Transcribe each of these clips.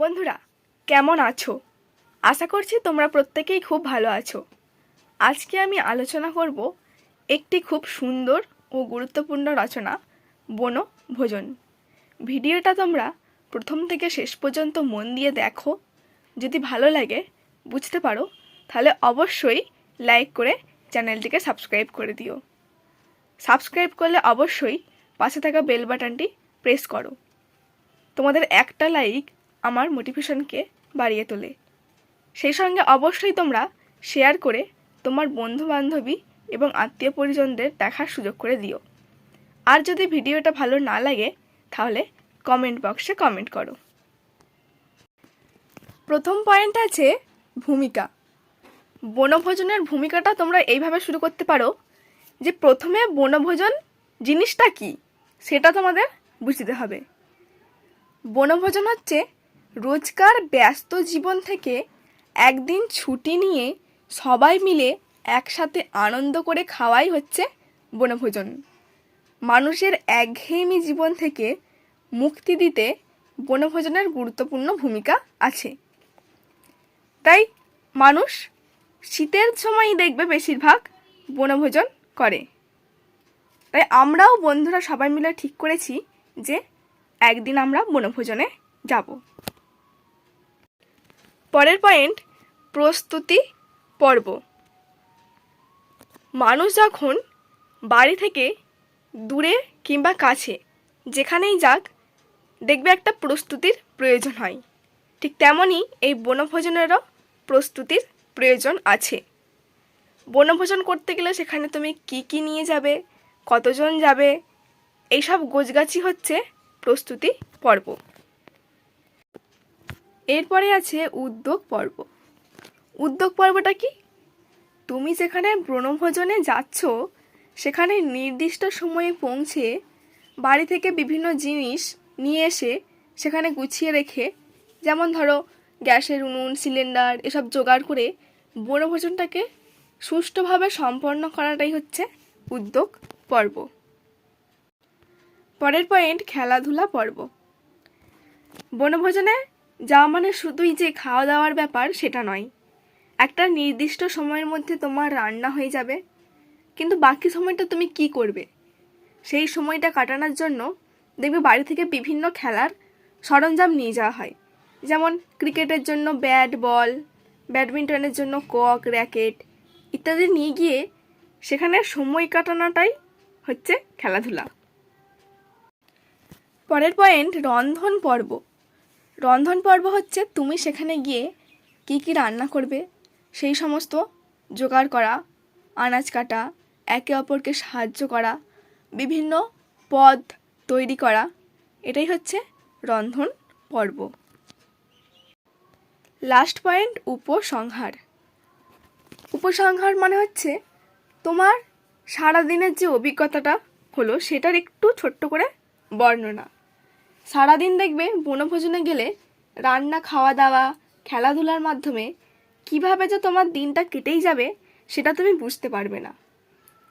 বন্ধুরা, কেমন আছো? আশা করছি তোমরা প্রত্যেকেই খুব ভালো আছো। আজকে আমি আলোচনা করব একটি খুব সুন্দর ও গুরুত্বপূর্ণ রচনা বন ভোজন ভিডিওটা তোমরা প্রথম থেকে শেষ পর্যন্ত মন দিয়ে দেখো। যদি ভালো লাগে, বুঝতে পারো, তাহলে অবশ্যই লাইক করে চ্যানেলটিকে সাবস্ক্রাইব করে দিও। সাবস্ক্রাইব করলে অবশ্যই পাশে থাকা বেল বাটনটি প্রেস করো। তোমাদের একটা লাইক আমার মোটিভেশনকে বাড়িয়ে তোলে। সেই সঙ্গে অবশ্যই তোমরা শেয়ার করে তোমার বন্ধু বান্ধবী এবং আত্মীয় পরিজনদের দেখার সুযোগ করে দিও। আর যদি ভিডিওটা ভালো না লাগে, তাহলে কমেন্ট বক্সে কমেন্ট করো। প্রথম পয়েন্ট আছে ভূমিকা। বনভোজনের ভূমিকাটা তোমরা এইভাবে শুরু করতে পারো যে প্রথমে বনভোজন জিনিসটা কি, সেটা তোমাদের বুঝতে হবে। বনভোজন হচ্ছে রোজকার ব্যস্ত জীবন থেকে একদিন ছুটি নিয়ে সবাই মিলে একসাথে আনন্দ করে খাওয়াই হচ্ছে বনভোজন। মানুষের একঘেয়েমি জীবন থেকে মুক্তি দিতে বনভোজনের গুরুত্বপূর্ণ ভূমিকা আছে। তাই মানুষ শীতের সময়ই দেখবে বেশিরভাগ বনভোজন করে। তাই আমরাও বন্ধুরা সবাই মিলে ঠিক করেছি যে একদিন আমরা বনভোজনে যাব। পরের পয়েন্ট প্রস্তুতি পর্ব। মানুষ যখন বাড়ি থেকে দূরে কিংবা কাছে যেখানেই যাক, দেখবে একটা প্রস্তুতির প্রয়োজন হয়। ঠিক তেমনই এই বনভোজনেরও প্রস্তুতির প্রয়োজন আছে। বনভোজন করতে গেলে সেখানে তুমি কি কি নিয়ে যাবে, কতজন যাবে, এইসব গোছগাছি হচ্ছে প্রস্তুতি পর্ব। এরপরে আছে উদ্যোগ পর্ব। উদ্যোগ পর্বটা কি? তুমি যেখানে বনভোজনে যাচ্ছ, সেখানে নির্দিষ্ট সময়ে পৌঁছে বাড়ি থেকে বিভিন্ন জিনিস নিয়ে এসে সেখানে গুছিয়ে রেখে, যেমন ধরো গ্যাসের উনুন, সিলিন্ডার, এসব জোগাড় করে বনভোজনটাকে সুষ্ঠুভাবে সম্পন্ন করাটাই হচ্ছে উদ্যোগ পর্ব। পরের পয়েন্ট খেলাধুলা পর্ব। বনভোজনে যাওয়া মানে শুধুই যে খাওয়া দাওয়ার ব্যাপার, সেটা নয়। একটা নির্দিষ্ট সময়ের মধ্যে তোমার রান্না হয়ে যাবে, কিন্তু বাকি সময়টা তুমি কি করবে? সেই সময়টা কাটানোর জন্য দেখবে বাড়ি থেকে বিভিন্ন খেলার সরঞ্জাম নিয়ে যাওয়া হয়। যেমন ক্রিকেটের জন্য ব্যাট, বল, ব্যাডমিন্টনের জন্য কক, র্যাকেট ইত্যাদি নিয়ে গিয়ে সেখানে সময় কাটানোটাই হচ্ছে খেলাধুলা। পরের পয়েন্ট, রন্ধন পর্ব। রন্ধন পর্ব হচ্ছে তুমি সেখানে গিয়ে কি কি রান্না করবে, সেই সমস্ত জোগাড় করা, আনাজ কাটা, একে অপরকে সাহায্য করা, বিভিন্ন পদ তৈরি করা, এটাই হচ্ছে রন্ধন পর্ব। লাস্ট পয়েন্ট উপসংহার। উপসংহার মানে হচ্ছে তোমার সারাদিনের যে অভিজ্ঞতাটা হলো সেটার একটু ছোট্ট করে বর্ণনা। সারাদিন দেখবে বনভোজনে গেলে রান্না খাওয়া দাওয়া খেলাধুলার মাধ্যমে কীভাবে যে তোমার দিনটা কেটেই যাবে সেটা তুমি বুঝতে পারবে না।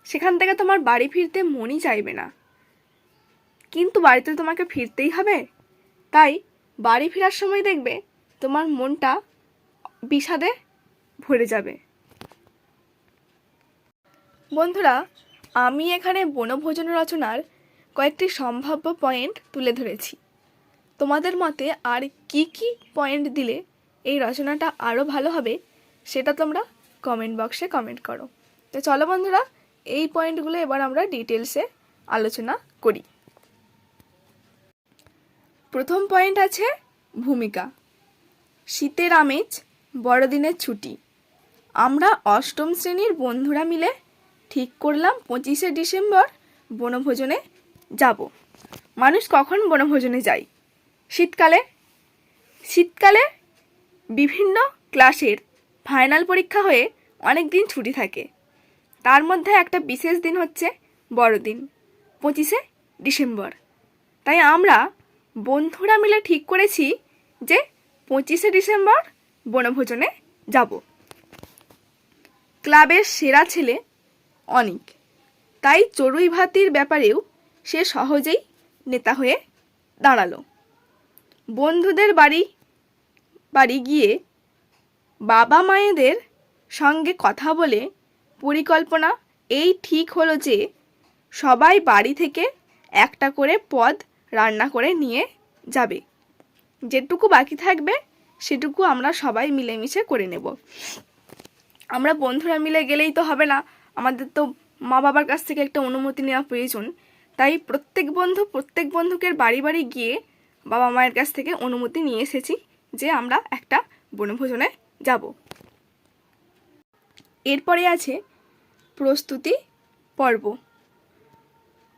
সেখান থেকে তোমার বাড়ি ফিরতে মনই চাইবে না। কিন্তু বাড়িতে তোমাকে ফিরতেই হবে। তাই বাড়ি ফেরার সময় দেখবে তোমার মনটা বিষাদে ভরে যাবে। বন্ধুরা, আমি এখানে বনভোজন রচনার কয়েকটি সম্ভাব্য পয়েন্ট তুলে ধরেছি। তোমাদের মতে আর কি কি পয়েন্ট দিলে এই রচনাটা আরও ভালো হবে, সেটা তোমরা কমেন্ট বক্সে কমেন্ট করো। তো চলো বন্ধুরা, এই পয়েন্টগুলো এবার আমরা ডিটেলসে আলোচনা করি। প্রথম পয়েন্ট আছে ভূমিকা। শীতের আমেজ, বড়দিনের ছুটি। আমরা অষ্টম শ্রেণির বন্ধুরা মিলে ঠিক করলাম পঁচিশে ডিসেম্বর বনভোজনে যাব। মানুষ কখন বনভোজনে যায়? শীতকালে? শীতকালে বিভিন্ন ক্লাসের ফাইনাল পরীক্ষা হয়ে অনেক দিন ছুটি থাকে। তার মধ্যে একটা বিশেষ দিন হচ্ছে বড়দিন, পঁচিশে ডিসেম্বর। তাই আমরা বন্ধুরা মিলে ঠিক করেছি যে পঁচিশে ডিসেম্বর বনভোজনে যাব। ক্লাবের সেরা ছেলে অনেক। তাই চড়ুই ভাতির ব্যাপারেও সে সহজেই নেতা হয়ে দাঁড়াল। বন্ধুদের বাড়ি বাড়ি গিয়ে বাবা মায়েদের সঙ্গে কথা বলে পরিকল্পনা এই ঠিক হলো যে সবাই বাড়ি থেকে একটা করে পদ রান্না করে নিয়ে যাবে। যেটুকু বাকি থাকবে সেটুকু আমরা সবাই মিলেমিশে করে নেব। আমরা বন্ধুরা মিলে গেলেই তো হবে না। আমাদের তো মা বাবার কাছ থেকে একটা অনুমতি নেওয়া প্রয়োজন। তাই প্রত্যেক বন্ধু, প্রত্যেক বন্ধুকের বাড়ি বাড়ি গিয়ে বাবা মায়ের কাছ থেকে অনুমতি নিয়ে এসেছি যে আমরা একটা বনভোজনে যাব। এরপরে আছে প্রস্তুতি পর্ব।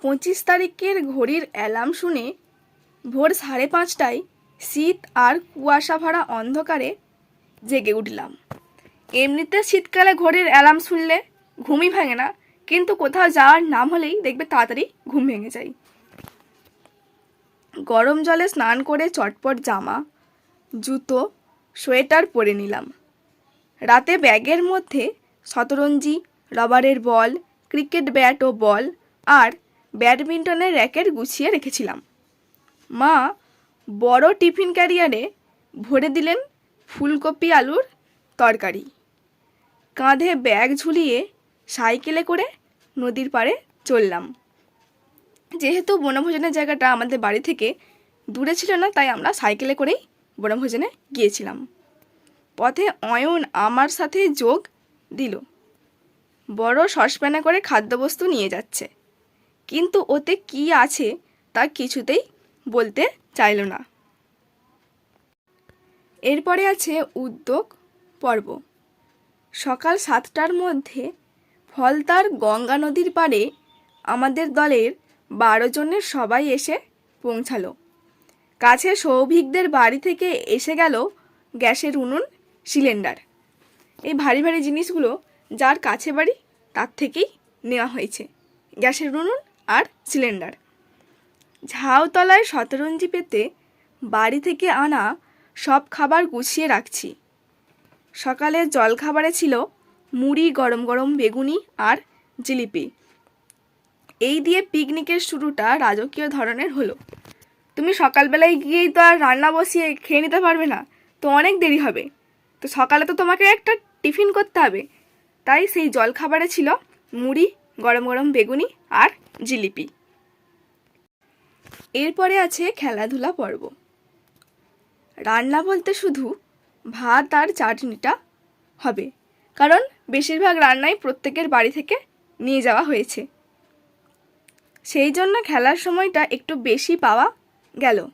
পঁচিশ তারিখের ঘড়ির অ্যালার্ম শুনে ভোর সাড়ে পাঁচটায় শীত আর কুয়াশা ভরা অন্ধকারে জেগে উঠলাম। এমনিতে শীতকালে ঘড়ির অ্যালার্ম শুনলে ঘুমই ভাঙে না, কিন্তু কোথাও যাওয়ার নাম হলেই দেখবে তাড়াতাড়ি ঘুম ভেঙে যায়। গরম জলে স্নান করে চটপট জামা, জুতো, সোয়েটার পরে নিলাম। রাতে ব্যাগের মধ্যে শতরঞ্জি, রবারের বল, ক্রিকেট ব্যাট ও বল আর ব্যাডমিন্টনের র্যাকেট গুছিয়ে রেখেছিলাম। মা বড় টিফিন ক্যারিয়ারে ভরে দিলেন ফুলকপি আলুর তরকারি। কাঁধে ব্যাগ ঝুলিয়ে সাইকেলে করে নদীর পাড়ে চললাম। যেহেতু বনভোজনের জায়গাটা আমাদের বাড়ি থেকে দূরে ছিল না, তাই আমরা সাইকেলে করেই বনভোজনে গিয়েছিলাম। পথে অয়ন আমার সাথে যোগ দিল। বড় সসপ্যানে করে খাদ্যবস্তু নিয়ে যাচ্ছে। কিন্তু ওতে কি আছে তা কিছুতেই বলতে চাইল না। এরপরে আছে উদ্যোগ পর্ব। সকাল সাতটার মধ্যে ফলতার গঙ্গা নদীর পাড়ে আমাদের দলের বারো জনের সবাই এসে পৌঁছালো। কাছে সৌভিকদের বাড়ি থেকে এসে গেল গ্যাসের উনুন, সিলিন্ডার। এই ভারী ভারী জিনিসগুলো যার কাছে বাড়ি, তার থেকেই নেওয়া হয়েছে। গ্যাসের উনুন আর সিলিন্ডার। ঝাউতলায় শতরঞ্জি পেতে বাড়ি থেকে আনা সব খাবার গুছিয়ে রাখছি। সকালের জলখাবারে ছিল মুড়ি, গরম গরম বেগুনি আর জিলিপি। এই দিয়ে পিকনিকের শুরুটা রাজকীয় ধরনের হলো। তুমি সকালবেলায় গিয়েই তো আর রান্না বসিয়ে খেয়ে নিতে পারবে না, তো অনেক দেরি হবে। তো সকালে তো তোমাকে একটা টিফিন করতে হবে। তাই সেই জলখাবারে ছিল মুড়ি, গরম গরম বেগুনি আর জিলিপি। এরপরে আছে খেলাধুলা পর্ব। রান্না বলতে শুধু ভাত আর চাটনিটা হবে, কারণ বেশিরভাগ রান্নাই প্রত্যেকের বাড়ি থেকে নিয়ে যাওয়া হয়েছে। সেই জন্য খেলার সময়টা একটু বেশি পাওয়া গেল।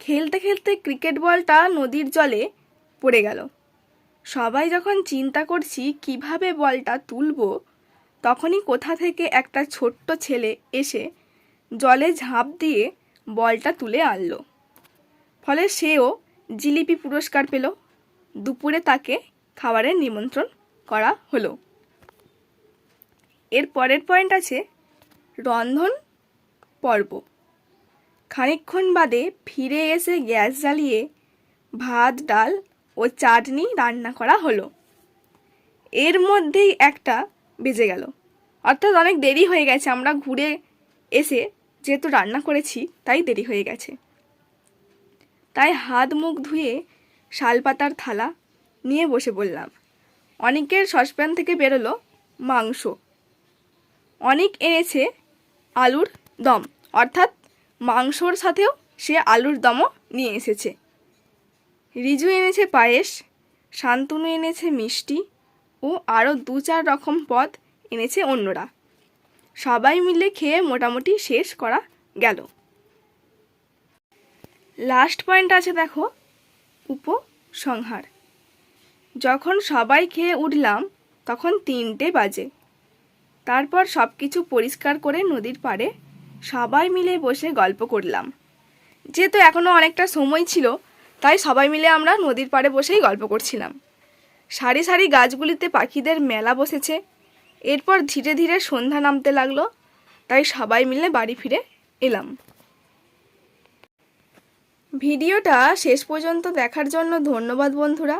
খেলতে খেলতে ক্রিকেট বলটা নদীর জলে পড়ে গেল। সবাই যখন চিন্তা করছি কীভাবে বলটা তুলব, তখনই কোথা থেকে একটা ছোট্ট ছেলে এসে জলে ঝাঁপ দিয়ে বলটা তুলে আনলো। ফলে সেও জিলিপি পুরস্কার পেল। দুপুরে তাকে খাবারের নিমন্ত্রণ করা হলো। এর পরের পয়েন্ট আছে রন্ধন পর্ব। খানিকক্ষণ বাদে ফিরে এসে গ্যাস জ্বালিয়ে ভাত, ডাল ও চাটনি রান্না করা হলো। এর মধ্যেই একটা বেজে গেল। অর্থাৎ অনেক দেরি হয়ে গেছে, আমরা ঘুরে এসে যেহেতু রান্না করেছি, তাই দেরি হয়ে গেছে। তাই হাত মুখ ধুয়ে শালপাতার থালা নিয়ে বসে বললাম অনেকের সসপ্যান থেকে বেরোলো মাংস। অনেক এনেছে আলুর দম। অর্থাৎ মাংসর সাথেও সে আলুর দমও নিয়ে এসেছে। রিজু এনেছে পায়েস, শান্তনু এনেছে মিষ্টি ও আরও দু চার রকম পদ এনেছে অন্যরা। সবাই মিলে খেয়ে মোটামুটি শেষ করা গেল। লাস্ট পয়েন্ট আছে দেখো, উপসংহার। যখন সবাই খেয়ে উঠলাম, তখন তিনটে বাজে। তারপর সব কিছু পরিষ্কার করে নদীর পাড়ে সবাই মিলে বসে গল্প করলাম। যেহেতু এখনও অনেকটা সময় ছিল, তাই সবাই মিলে আমরা নদীর পাড়ে বসেই গল্প করছিলাম। সারি সারি গাছগুলিতে পাখিদের মেলা বসেছে। এরপর ধীরে ধীরে সন্ধ্যা নামতে লাগল, তাই সবাই মিলে বাড়ি ফিরে এলাম। ভিডিওটা শেষ পর্যন্ত দেখার জন্য ধন্যবাদ বন্ধুরা।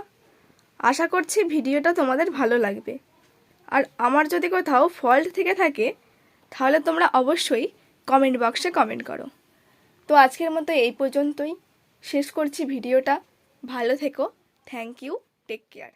আশা করছি ভিডিওটা তোমাদের ভালো লাগবে। আর আমার যদি কোথাও ফল্ট থেকে থাকে, তাহলে তোমরা অবশ্যই কমেন্ট বক্সে কমেন্ট করো। তো আজকের মতো এই পর্যন্তই। শেষ করছি ভিডিওটা। ভালো থেকো। Thank you take care